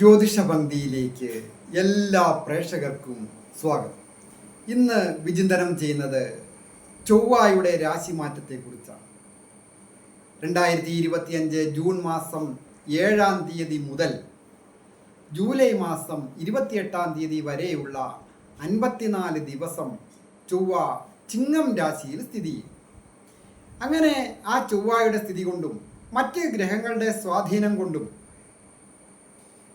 ജ്യോതിഷ പങ്ക്തിയിലേക്ക് എല്ലാ പ്രേക്ഷകർക്കും സ്വാഗതം. ഇന്ന് വിചിന്തനം ചെയ്യുന്നത് ചൊവ്വായുടെ രാശിമാറ്റത്തെക്കുറിച്ചാണ്. രണ്ടായിരത്തി ഇരുപത്തിയഞ്ച് ജൂൺ മാസം ഏഴാം തീയതി മുതൽ ജൂലൈ മാസം ഇരുപത്തിയെട്ടാം തീയതി വരെയുള്ള അൻപത്തിനാല് ദിവസം ചൊവ്വ ചിങ്ങം രാശിയിൽ സ്ഥിതി ചെയ്യും. അങ്ങനെ ആ ചൊവ്വായുടെ സ്ഥിതി കൊണ്ടും മറ്റ് ഗ്രഹങ്ങളുടെ സ്വാധീനം കൊണ്ടും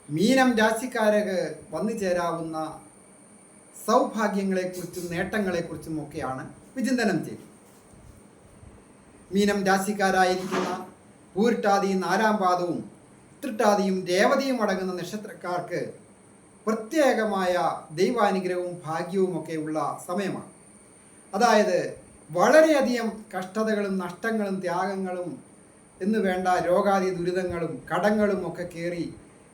മീനം രാശിക്കാരക്ക് വന്നു ചേരാവുന്ന സൗഭാഗ്യങ്ങളെക്കുറിച്ചും നേട്ടങ്ങളെക്കുറിച്ചും ഒക്കെയാണ് വിചിന്തനം ചെയ്തത്. മീനം രാശിക്കാരായിരിക്കുന്ന പൂരിട്ടാതി നാലാം പാദവും തൃട്ടാതിയും രേവതിയും അടങ്ങുന്ന നക്ഷത്രക്കാർക്ക് പ്രത്യേകമായ ദൈവാനുഗ്രഹവും ഭാഗ്യവും ഒക്കെ ഉള്ള സമയമാണ്. അതായത് വളരെയധികം കഷ്ടതകളും നഷ്ടങ്ങളും ത്യാഗങ്ങളും എന്ന് വേണ്ട രോഗാദി ദുരിതങ്ങളും കടങ്ങളും ഒക്കെ കയറി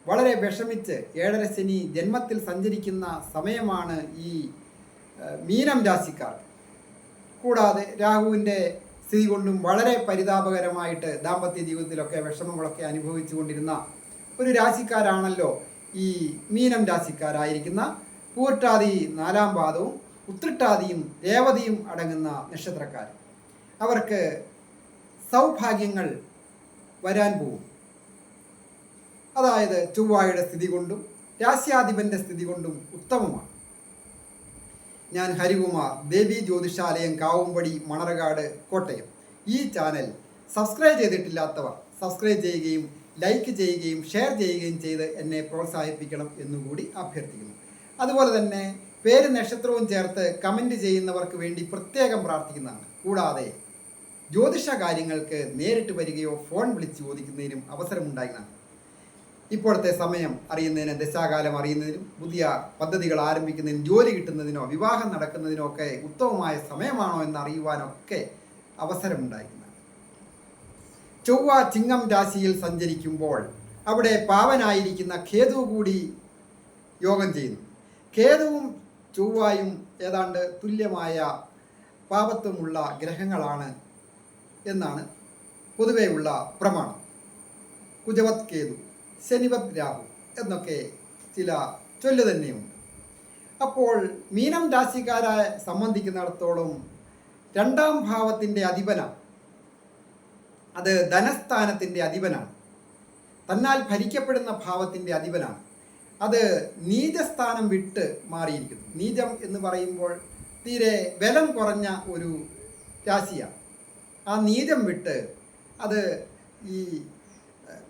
വളരെ വിഷമിച്ച് ഏഴര ശനി ജന്മത്തിൽ സഞ്ചരിക്കുന്ന സമയമാണ് ഈ മീനം രാശിക്കാർ. കൂടാതെ രാഹുവിന്റെ സ്ഥിതി കൊണ്ടും വളരെ പരിതാപകരമായിട്ട് ദാമ്പത്യ ജീവിതത്തിലൊക്കെ വിഷമങ്ങളൊക്കെ അനുഭവിച്ചു കൊണ്ടിരുന്ന ഒരു രാശിക്കാരാണല്ലോ ഈ മീനം രാശിക്കാരായിരിക്കുന്ന പൂർട്ടാതി നാലാം പാദവും ഉത്രട്ടാതിയും രേവതിയും അടങ്ങുന്ന നക്ഷത്രക്കാർ. അവർക്ക് സൗഭാഗ്യങ്ങൾ വരാൻ പോകും അതായത് ചൊവ്വായുടെ സ്ഥിതി കൊണ്ടും രാശ്യാധിപന്റെ സ്ഥിതി കൊണ്ടും ഉത്തമമാണ്. ഞാൻ ഹരികുമാർ ദേവി ജ്യോതിഷാലയം കാവുംപടി മണർകാട് കോട്ടയം. ഈ ചാനൽ സബ്സ്ക്രൈബ് ചെയ്തിട്ടില്ലാത്തവർ സബ്സ്ക്രൈബ് ചെയ്യുകയും ലൈക്ക് ചെയ്യുകയും ഷെയർ ചെയ്യുകയും ചെയ്ത് എന്നെ പ്രോത്സാഹിപ്പിക്കണം എന്നുകൂടി അഭ്യർത്ഥിക്കുന്നു. അതുപോലെ തന്നെ പേര് നക്ഷത്രവും ചേർത്ത് കമന്റ് ചെയ്യുന്നവർക്ക് വേണ്ടി പ്രത്യേകം പ്രാർത്ഥിക്കുന്നതാണ്. കൂടാതെ ജ്യോതിഷ കാര്യങ്ങൾക്ക് നേരിട്ട് വരികയോ ഫോൺ വിളിച്ച് ചോദിക്കുന്നതിനും അവസരമുണ്ടായിരുന്നതാണ് ഇപ്പോഴത്തെ സമയം അറിയുന്നതിനും ദശാകാലം അറിയുന്നതിനും പുതിയ പദ്ധതികൾ ആരംഭിക്കുന്നതിനും ജോലി കിട്ടുന്നതിനോ വിവാഹം നടക്കുന്നതിനോ ഒക്കെ ഉത്തമമായ സമയമാണോ എന്ന് അറിയുവാനൊക്കെ അവസരമുണ്ടായിരിക്കുന്നത് ചൊവ്വ ചിങ്ങം രാശിയിൽ സഞ്ചരിക്കുമ്പോൾ അവിടെ പാവനായിരിക്കുന്ന കേതു കൂടി യോഗം ചെയ്യുന്നു. കേതുവും ചൊവ്വായും ഏതാണ്ട് തുല്യമായ പാപത്വമുള്ള ഗ്രഹങ്ങളാണ് എന്നാണ് പൊതുവെയുള്ള പ്രമാണം. കുജവത് കേതു. ശനിവത് രാഹു എന്നൊക്കെ ചില ചൊല്ല് തന്നെയുണ്ട്. അപ്പോൾ മീനം രാശിക്കാരെ സംബന്ധിക്കുന്നിടത്തോളം രണ്ടാം ഭാവത്തിന്റെ അധിപനാണ്. അത് ധനസ്ഥാനത്തിന്റെ അധിപനാണ്. തന്നാൽ ഭരിക്കപ്പെടുന്ന ഭാവത്തിന്റെ അധിപനാണ്. അത് നീചസ്ഥാനം വിട്ട് മാറിയിരിക്കുന്നു. നീചം എന്ന് പറയുമ്പോൾ തീരെ ബലം കുറഞ്ഞ ഒരു രാശിയാണ്. ആ നീചം വിട്ട് അത് ഈ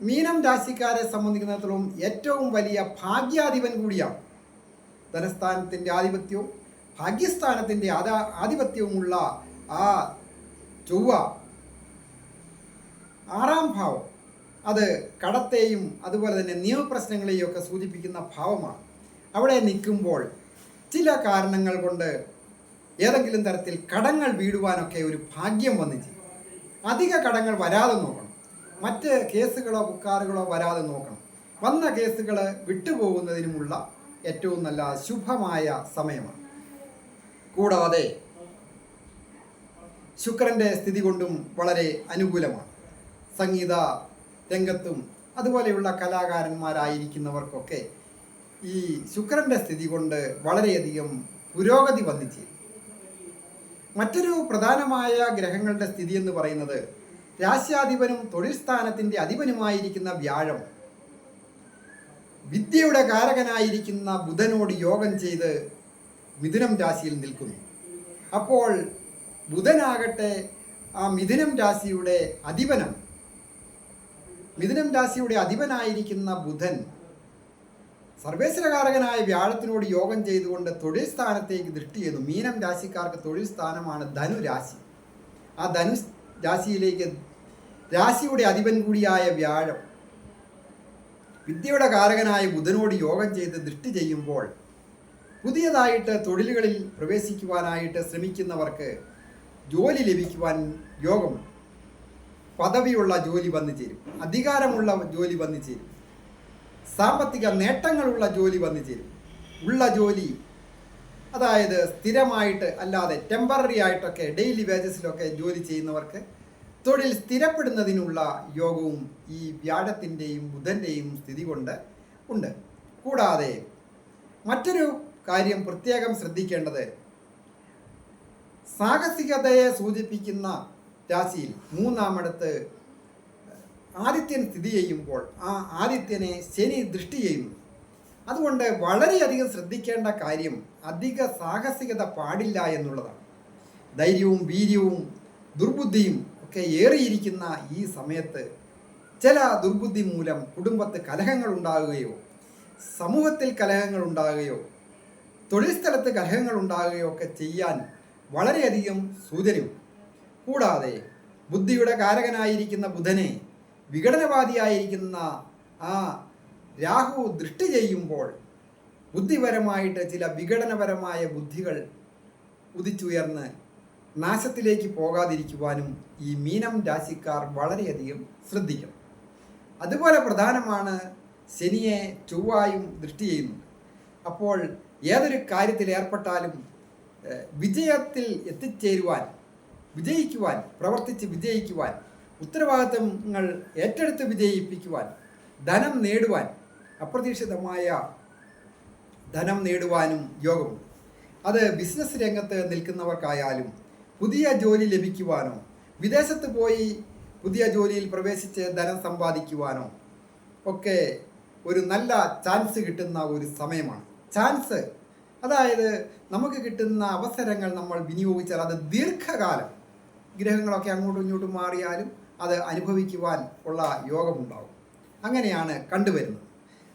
മീനം രാശിക്കാരെ സംബന്ധിക്കുന്നിടത്തോളം ഏറ്റവും വലിയ ഭാഗ്യാധിപൻ കൂടിയാണ്. ധനസ്ഥാനത്തിന്റെ ആധിപത്യവും ഭാഗ്യസ്ഥാനത്തിന്റെ ആധാ ആധിപത്യവുമുള്ള ആ ചൊവ്വ ആറാം ഭാവം. അത് കടത്തെയും അതുപോലെ തന്നെ നിയമപ്രശ്നങ്ങളെയും ഒക്കെ സൂചിപ്പിക്കുന്ന ഭാവമാണ്. അവിടെ നിൽക്കുമ്പോൾ ചില കാരണങ്ങൾ കൊണ്ട് ഏതെങ്കിലും തരത്തിൽ കടങ്ങൾ വീടുവാനൊക്കെ ഒരു ഭാഗ്യം വന്നിട്ട് അധിക കടങ്ങൾ വരാതെ നോക്കണം. മറ്റ് കേസുകളോ മുക്കാറുകളോ വരാതെ നോക്കണം. വന്ന കേസുകൾ വിട്ടുപോകുന്നതിനുമുള്ള ഏറ്റവും നല്ല ശുഭമായ സമയമാണ്. കൂടാതെ ശുക്രന്റെ സ്ഥിതി കൊണ്ടും വളരെ അനുകൂലമാണ്. സംഗീത രംഗത്തും അതുപോലെയുള്ള കലാകാരന്മാരായിരിക്കുന്നവർക്കൊക്കെ ഈ ശുക്രന്റെ സ്ഥിതി കൊണ്ട് വളരെയധികം പുരോഗതി വന്നിച്ചു മറ്റൊരു പ്രധാനമായ ഗ്രഹങ്ങളുടെ സ്ഥിതി എന്ന് പറയുന്നത് രാശ്യാധിപനും തൊഴിൽ സ്ഥാനത്തിന്റെ അധിപനുമായിരിക്കുന്ന വ്യാഴം. വിദ്യയുടെ കാരകനായിരിക്കുന്ന ബുധനോട് യോഗം ചെയ്ത് മിഥുനം രാശിയിൽ നിൽക്കുന്നു. അപ്പോൾ ബുധനാകട്ടെ ആ മിഥുനം രാശിയുടെ അധിപനം മിഥുനം രാശിയുടെ അധിപനായിരിക്കുന്ന ബുധൻ സർവേശ്വരകാരകനായ വ്യാഴത്തിനോട് യോഗം ചെയ്തുകൊണ്ട് തൊഴിൽ സ്ഥാനത്തേക്ക് ദൃഷ്ടി ചെയ്തു. മീനം രാശിക്കാർക്ക് തൊഴിൽ സ്ഥാനമാണ് ധനുരാശി. ആ ധനു രാശിയിലേക്ക് രാശിയുടെ അധിപൻ കൂടിയായ വ്യാഴം. വിദ്യയുടെ കാരകനായ ബുധനോട് യോഗം ചെയ്ത് ദൃഷ്ടി ചെയ്യുമ്പോൾ പുതിയതായിട്ട് തൊഴിലുകളിൽ പ്രവേശിക്കുവാനായിട്ട് ശ്രമിക്കുന്നവർക്ക് ജോലി ലഭിക്കുവാൻ യോഗം പദവിയുള്ള ജോലി വന്നു ചേരും. അധികാരമുള്ള ജോലി വന്നു ചേരും. സാമ്പത്തിക നേട്ടങ്ങളുള്ള ജോലി വന്നു ചേരും. ഉള്ള ജോലി അതായത് സ്ഥിരമായിട്ട് അല്ലാതെ ടെമ്പററി ആയിട്ടൊക്കെ ഡെയിലി വേജസിലൊക്കെ ജോലി ചെയ്യുന്നവർക്ക് തൊഴിൽ സ്ഥിരപ്പെടുന്നതിനുള്ള യോഗവും ഈ വ്യാഴത്തിന്റെയും ബുധന്റെയും സ്ഥിതി കൊണ്ട് ഉണ്ട്. കൂടാതെ മറ്റൊരു കാര്യം പ്രത്യേകം ശ്രദ്ധിക്കേണ്ടത്. സാഹസികതയെ സൂചിപ്പിക്കുന്ന രാശിയിൽ മൂന്നാമിടത്ത് ആദിത്യൻ സ്ഥിതി ചെയ്യുമ്പോൾ ആ ആദിത്യനെ ശനി ദൃഷ്ടി ചെയ്യുന്നു അതുകൊണ്ട് വളരെയധികം ശ്രദ്ധിക്കേണ്ട കാര്യം അധിക സാഹസികത പാടില്ല എന്നുള്ളതാണ്. ധൈര്യവും വീര്യവും ദുർബുദ്ധിയും ഒക്കെ ഏറിയിരിക്കുന്ന ഈ സമയത്ത് ചില ദുർബുദ്ധി മൂലം കുടുംബത്ത് കലഹങ്ങൾ ഉണ്ടാകുകയോ സമൂഹത്തിൽ കലഹങ്ങൾ ഉണ്ടാകുകയോ തൊഴിൽ സ്ഥലത്ത് കലഹങ്ങൾ ഉണ്ടാകുകയോ ഒക്കെ ചെയ്യാൻ വളരെയധികം സൂചനയും കൂടാതെ ബുദ്ധിയുടെ കാരകനായിരിക്കുന്ന ബുധനെ വിഘടനവാദിയായിരിക്കുന്ന ആ രാഹു ദൃഷ്ടി ചെയ്യുമ്പോൾ ബുദ്ധിപരമായിട്ട് ചില വിഘടനപരമായ ബുദ്ധികൾ ഉദിച്ചുയർന്ന് നാശത്തിലേക്ക് പോകാതിരിക്കുവാനും ഈ മീനം രാശിക്കാർ വളരെയധികം ശ്രദ്ധിക്കണം. അതുപോലെ പ്രധാനമാണ് ശനിയെ ചൊവ്വായും ദൃഷ്ടി ചെയ്യുന്നത്. അപ്പോൾ ഏതൊരു കാര്യത്തിൽ ഏർപ്പെട്ടാലും വിജയത്തിൽ എത്തിച്ചേരുവാൻ വിജയിക്കുവാൻ പ്രവർത്തിച്ച് വിജയിക്കുവാൻ ഉത്തരവാദിത്തങ്ങൾ ഏറ്റെടുത്ത് വിജയിപ്പിക്കുവാൻ ധനം നേടുവാൻ അപ്രതീക്ഷിതമായ ധനം നേടുവാനും യോഗമുണ്ട്. അത് ബിസിനസ് രംഗത്ത് നിൽക്കുന്നവർക്കായാലും പുതിയ ജോലി ലഭിക്കുവാനോ? വിദേശത്ത് പോയി പുതിയ ജോലിയിൽ പ്രവേശിച്ച് ധനം സമ്പാദിക്കുവാനോ? ഒക്കെ ഒരു നല്ല ചാൻസ് കിട്ടുന്ന ഒരു സമയമാണ്. ചാൻസ്. അതായത് നമുക്ക് കിട്ടുന്ന അവസരങ്ങൾ നമ്മൾ വിനിയോഗിച്ചാൽ അത് ദീർഘകാലം. ഗ്രഹങ്ങളൊക്കെ അങ്ങോട്ടും ഇങ്ങോട്ടും മാറിയാലും അത് അനുഭവിക്കുവാൻ ഉള്ള യോഗമുണ്ടാവും. അങ്ങനെയാണ് കണ്ടുവരുന്നത്.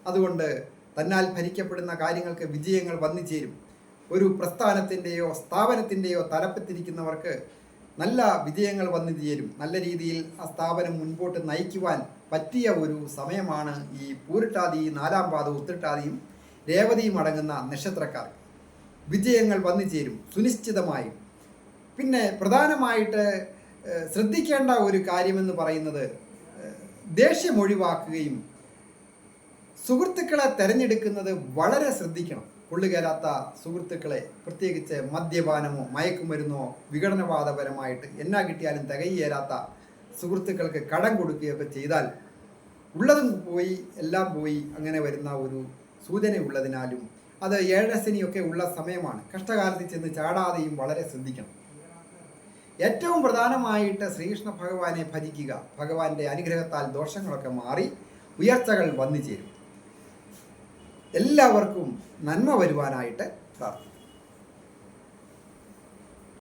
അതുകൊണ്ട് തന്നാൽ ഭരിക്കപ്പെടുന്ന കാര്യങ്ങൾക്ക് വിജയങ്ങൾ വന്നു ചേരും. ഒരു പ്രസ്ഥാനത്തിന്റെയോ സ്ഥാപനത്തിന്റെയോ തലപ്പത്തിരിക്കുന്നവർക്ക് നല്ല വിജയങ്ങൾ വന്നു ചേരും നല്ല രീതിയിൽ ആ സ്ഥാപനം മുൻപോട്ട് നയിക്കുവാൻ പറ്റിയ ഒരു സമയമാണ് ഈ പൂരിട്ടാതി നാലാം പാത ഉത്തിട്ടാതിയും രേവതിയും അടങ്ങുന്ന നക്ഷത്രക്കാർ. വിജയങ്ങൾ വന്നു ചേരും സുനിശ്ചിതമായും. പിന്നെ പ്രധാനമായിട്ട് ശ്രദ്ധിക്കേണ്ട ഒരു കാര്യമെന്ന് പറയുന്നത് ദേഷ്യം ഒഴിവാക്കുകയും സുഹൃത്തുക്കളെ തിരഞ്ഞെടുക്കുന്നത് വളരെ ശ്രദ്ധിക്കണം. കൊള്ളുകയറാത്ത സുഹൃത്തുക്കളെ പ്രത്യേകിച്ച് മദ്യപാനമോ മയക്കുമരുന്നോ വിഘടനവാദപരമായിട്ട് എന്നാ കിട്ടിയാലും തികയേരാത്ത സുഹൃത്തുക്കൾക്ക് കടം കൊടുക്കുകയൊക്കെ ചെയ്താൽ ഉള്ളതും പോയി എല്ലാം പോയി അങ്ങനെ വരുന്ന ഒരു സൂചനയുള്ളതിനാലും അത് ഏഴശനിയൊക്കെ ഉള്ള സമയമാണ്. കഷ്ടകാലത്തിൽ ചെന്ന് ചാടാതെയും വളരെ ശ്രദ്ധിക്കണം. ഏറ്റവും പ്രധാനമായിട്ട് ശ്രീകൃഷ്ണ ഭഗവാനെ ഭജിക്കുക ഭഗവാന്റെ അനുഗ്രഹത്താൽ ദോഷങ്ങളൊക്കെ മാറി ഉയർച്ചകൾ വന്നു ചേരും. എല്ലാവർക്കും നന്മ വരുവാനായിട്ട് പ്രാർത്ഥിക്കും